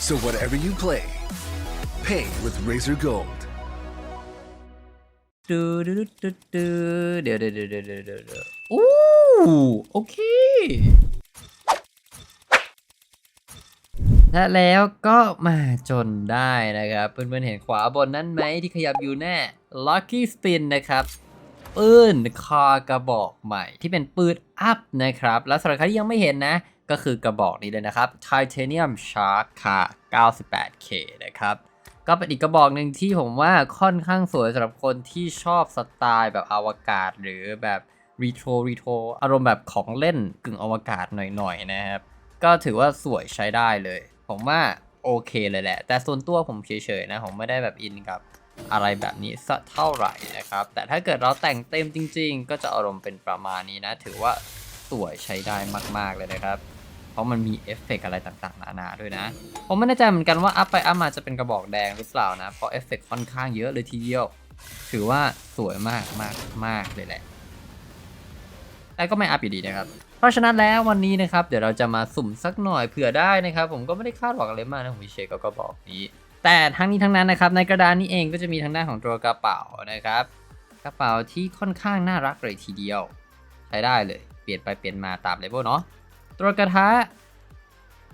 So whatever you play, pay with Razor Gold. ดูดูดูดูดูเดี๋ยวเดี๋ยวเดี๋ยวเดี๋ยวเดี๋ยวเดี๋ยวอู้โอเค และแล้วก็มาจนได้นะครับ เพื่อนๆเห็นขวาบนนั้นไหมที่ขยับอยู่แน่ Lucky Spin นะครับ ปืนคอกระบอกใหม่ที่เป็นปืนอัพนะครับ แล้วสำหรับใครที่ยังไม่เห็นนะ ก็คือกระบอกนี้เลยนะครับ Titanium Shark ค่ะ 98K นะครับ ก็เป็นอีกกระบอกหนึ่งที่ผมว่าค่อนข้างสวยสำหรับคนที่ชอบสไตล์แบบอวกาศหรือแบบรีโทรรีโทรอารมณ์แบบของเล่นกึ่งอวกาศหน่อยๆนะครับ ก็ถือว่าสวยใช้ได้เลย ผมว่าโอเคเลยแหละ แต่ส่วนตัวผมเฉยๆนะ ผมไม่ได้แบบอินกับอะไรแบบนี้สักเท่าไหร่นะครับ แต่ถ้าเกิดเราแต่งเต็มจริง ๆ ก็จะอารมณ์เป็นประมาณนี้นะ ถือว่าสวยใช้ได้มาก ๆ เลยนะครับ ราะมันมีเอฟเฟกต์อะไรต่างๆนานาด้วยนะ ผมไม่แน่ใจเหมือนกันว่าอัพไปอัพมาจะเป็นกระบอกแดงหรือเปล่านะ เพราะเอฟเฟกต์ค่อนข้างเยอะเลยทีเดียว ถือว่าสวยมากมากมากเลยแหละแต่ก็ไม่อัพอยู่ดีนะครับ เพราะฉะนั้นแล้ววันนี้นะครับ เดี๋ยวเราจะมาสุ่มสักหน่อยเผื่อได้นะครับ ผมก็ไม่ได้คาดหวังอะไรมากนะผมเชก็ก็บอกนี้ แต่ทั้งนี้ทั้งนั้นนะครับ ในกระดานนี้เองก็จะมีทางด้านของตัวกระเป๋านะครับ กระเป๋าที่ค่อนข้างน่ารักเลยทีเดียว ใช้ได้เลย เปลี่ยนไปเปลี่ยนมาตามเลเวลเนาะ ตัวกระทะ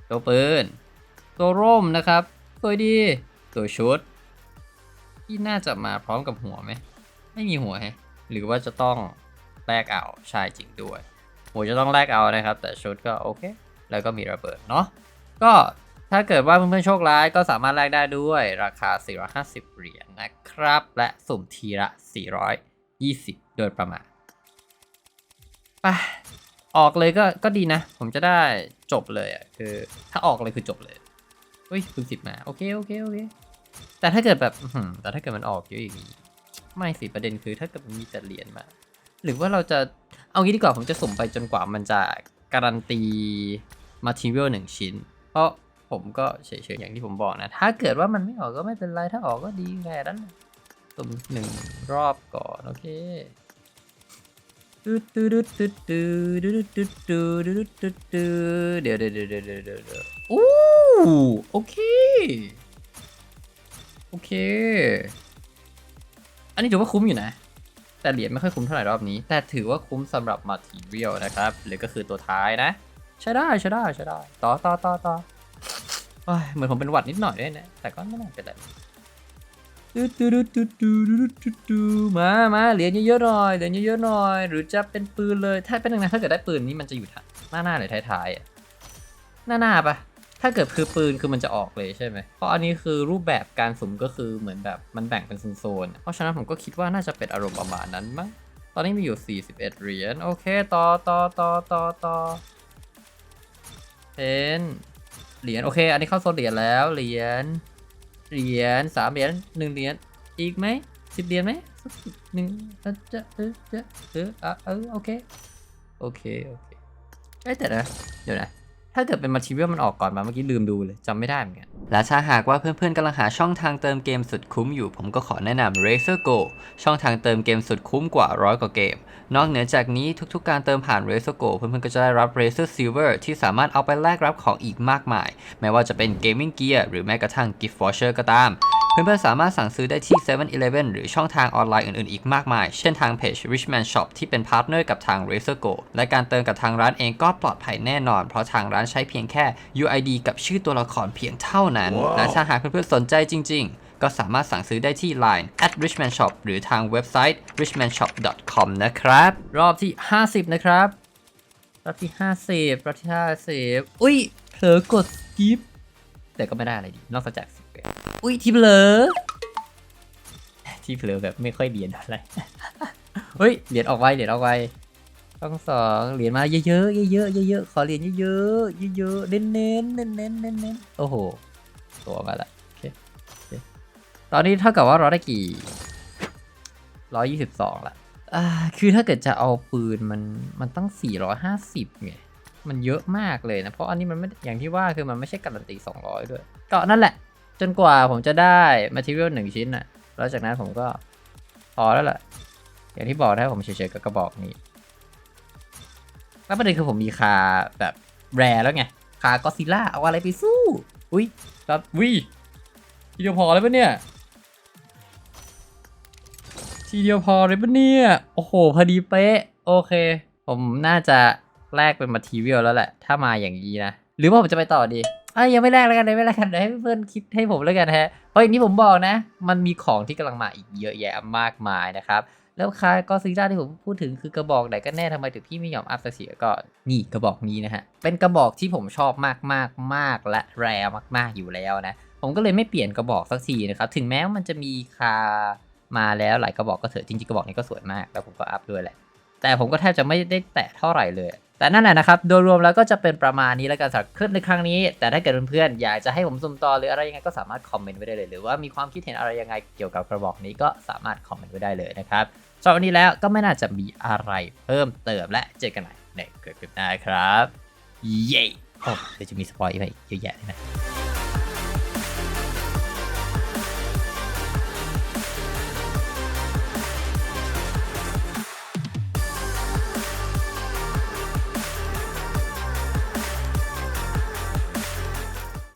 ตัวปืน ตัวร่มนะครับสวดี ตัวชุด ที่น่าจะมาพร้อมกับหัวไหม ไม่มีหัวแฮะหรือว่าจะต้องแลกเอาใช่จริงด้วยหัวจะต้องแลกเอานะครับ แต่ชุดก็โอเค แล้วก็มีระเบิดเนาะ ก็ถ้าเกิดว่าเพื่อนๆโชคร้ายก็สามารถแลกได้ด้วยราคา 450 เหรียญนะครับ และสุ่มทีละ 420 โดยประมาณ ไป ออกเลยก็ก็ดีนะ ผมจะได้จบเลยอะคือ ถ้าออกเลยคือจบเลยเฮ้ยคุณสิบมาโอเคโอเคโอเคแต่ถ้าเกิดแบบแต่ถ้าเกิดมันออกเยอะอย่างนี้ไม่สิประเด็นคือถ้าเกิดมันมีแต่เหรียญมา หรือว่าเราจะเอางี้ดีกว่าผมจะสุ่มไปจนกว่ามันจะการันตีมาทีเรียลหนึ่งชิ้น เพราะผมก็เฉยๆอย่างที่ผมบอกนะ ถ้าเกิดว่ามันไม่ออกก็ไม่เป็นไร ถ้าออกก็ดีแค่นั้นสุ่มหนึ่งรอบก่อน โอเค ดูดูดูดูดูดูดูดูดูดูดูดูเดี๋ยวเดี๋ยวเดี๋ยวเดี๋ยวเดี๋ยวเดี๋ยวอู้โอเค โอเค อันนี้ถือว่าคุ้มอยู่นะ แต่เหรียญไม่ค่อยคุ้มเท่าไหร่รอบนี้ แต่ถือว่าคุ้มสำหรับ material นะครับ หรือก็คือตัวท้ายนะ ใช้ได้ใช้ได้ใช้ได้ ต่อต่อต่อต่อโอ้ยเหมือนผมเป็นหวัดนิดหน่อยด้วยนะ แต่ก็ไม่น่าเป็นไร ดูดูดูดูดูดูดูดูมามาเหรียญเยอะๆหน่อยเหรียญเยอะๆหน่อย หรือจะเป็นปืนเลย ถ้าเป็นยังไงถ้าเกิดได้ปืนนี้มันจะอยู่หน้าหน้าหรือท้ายๆอะหน้าหน้าปะถ้าเกิดคือปืนคือมันจะออกเลยใช่ไหมเพราะอันนี้คือรูปแบบการสุ่มก็คือเหมือนแบบมันแบ่งเป็นโซนๆเพราะฉะนั้นผมก็คิดว่าน่าจะเป็นอารมณ์ประมาณนั้นมั้งตอนนี้มีอยู่ 41 เหรียญโอเคต่อต่อต่อต่อต่อเป็นเหรียญโอเค อันนี้เข้าโซนเหรียญแล้วเหรียญ เหรียญสามเหรียญหนึ่งเหรียญอีกไหมสิบเหรียญไหมหนึ่งเออจะเออจะเออเออโอเคโอเคโอเคเอ้แต่นะเดี๋ยวนะ ถ้าเกิดเป็นมาชีเวียลมันออกก่อนมาเมื่อกี้ลืมดูเลยจำไม่ได้เหมือนกัน และถ้าหากว่าเพื่อนๆกำลังหาช่องทางเติมเกมสุดคุ้มอยู่ ผมก็ขอแนะนำ Razer Go ช่องทางเติมเกมสุดคุ้มกว่าร้อยกว่าเกม นอกเหนือจากนี้ทุกๆการเติมผ่าน Razer Go เพื่อนๆก็จะได้รับ Razer Silver ที่สามารถเอาไปแลกรับของอีกมากมาย ไม่ว่าจะเป็น Gaming Gear หรือแม้กระทั่ง Gift Voucher ก็ตาม เพื่อนๆสามารถสั่งซื้อได้ที่ 7-Eleven หรือช่องทางออนไลน์อื่นๆ อีกมากมาย เช่นทางเพจ Richman Shop ที่เป็นพาร์ทเนอร์กับทาง Razer Go และการเติมกับทางร้านเองก็ปลอดภัยแน่นอน เพราะทางร้านใช้เพียงแค่ UID กับชื่อตัวละครเพียงเท่านั้นและถ้าหากเพื่อนๆสนใจจริง ๆก็สามารถสั่งซื้อได้ที่ Line at richman shop หรือทางเว็บไซต์ richmanshop.com นะครับ รอบที่ 50 นะครับ รอบที่ 50 รอบที่ 50 อุ้ยเผลอกด skip แต่ก็ไม่ได้อะไรดี นอกจากสิบเอุ้ยทีเผลอทีเผลอแบบไม่ค่อยเรียนอะไรเฮ้ยเหรียญออกไวเหรียญออกไวต้องสองเหรียญมาเยอะๆเยอะๆเยอะๆขอเหรียญเยอะๆเยอะๆเน้นๆเน้นๆเน้นๆเน้นโอ้โหตัวมาละโอเคตอนนี้เท่ากับว่าเราได้กี่ร้อยยี่สิบสองละอ่าคือถ้าเกิดจะเอาปืนมันมันต้องสี่ร้อยห้าสิบไงมันเยอะมากเลยนะ เพราะอันนี้มันไม่อย่างที่ว่าคือมันไม่ใช่การันตี200ด้วย ก็นั่นแหละ จนกว่าผมจะได้ material หนึ่งชิ้นน่ะ แล้วจากนั้นผมก็พอแล้วแหละอย่างที่บอกนะผมเฉยๆกับกระบอกนี้ แล้วประเด็นคือผมมีคาแบบแรแล้วไง คาก็ซิล่าเอาอะไรไปสู้ อุ้ยครับวิทีเดียวพอแล้วปะเนี่ย ทีเดียวพอเลยปะเนี่ย โอ้โห พอดีเป๊ะ โอเค ผมน่าจะแลกเป็นมาทีเรียลแล้วแหละ ถ้ามาอย่างนี้นะ หรือว่าผมจะไปต่อดี อะยังไม่แลกแล้วกันเลยไม่แลกกันเดี๋ยวให้เพื่อนคิดให้ผมแล้วกันฮะเพราะอย่างที่ผมบอกนะ มันมีของที่กำลังมาอีกเยอะแยะมากมายนะครับแล้วคาก็ซีด้าที่ผมพูดถึงคือกระบอกไหนกันแน่ทำไมถึงพี่ไม่ยอมอัพเสักทีก็นี่กระบอกนี้นะฮะเป็นกระบอกที่ผมชอบมากมากมากและแรมาก ๆอยู่แล้วนะผมก็เลยไม่เปลี่ยนกระบอกสักทีนะครับถึงแม้ว่ามันจะมีคามาแล้วหลายกระบอกก็เถอะจริงๆกระบอกนี้ก็สวยมาก แล้วผมก็อัพด้วยแหละแต่ผมก็แทบจะไม่ได้แตะเท่าไหร่เลย แต่นั่นแหละนะครับ โดยรวมแล้วก็จะเป็นประมาณนี้แล้วกันสำหรับคลิปในครั้งนี้ แต่ถ้าเกิดเพื่อนๆอยากจะให้ผมซุ่มต่อหรืออะไรยังไงก็สามารถคอมเมนต์ไว้ได้เลย หรือว่ามีความคิดเห็นอะไรยังไงเกี่ยวกับกระบอกนี้ก็สามารถคอมเมนต์ไว้ได้เลยนะครับสำหรับวันนี้แล้วก็ไม่น่าจะมีอะไรเพิ่มเติมและเจอกันใหม่ในคลิปหน้าครับ เย้โอ้เดี๋ยวจะมีสปอยล์อีกเยอะแยะเลยนะ